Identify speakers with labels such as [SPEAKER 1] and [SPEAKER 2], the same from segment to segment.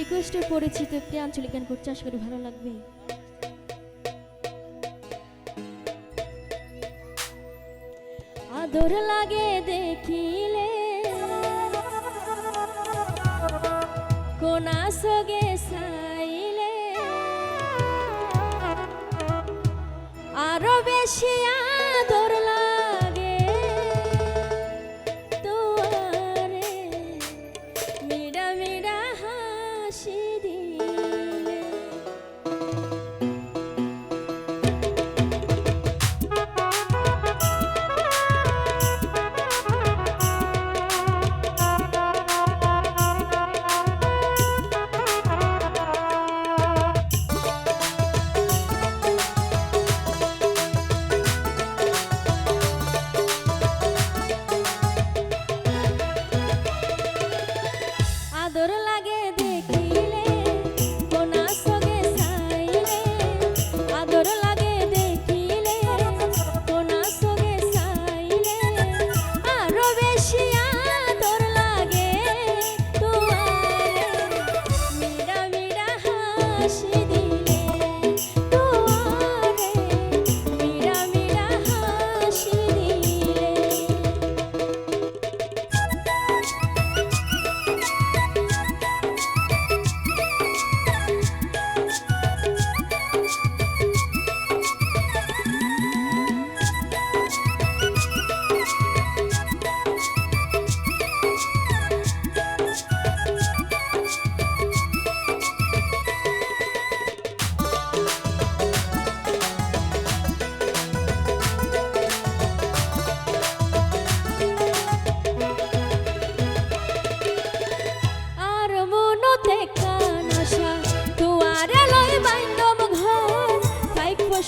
[SPEAKER 1] রিকোয়েস্টে পড়েছি তো একটি আঞ্চলিক গান করছে আশা করি ভালো লাগবে। আদর লাগে দেখিলে। কোনা সগে সাইলে। আরও বেশি আদর লাগে she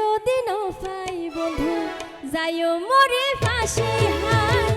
[SPEAKER 1] যদি ন পাই বন্ধু যাইও মরে ফাঁসি হাই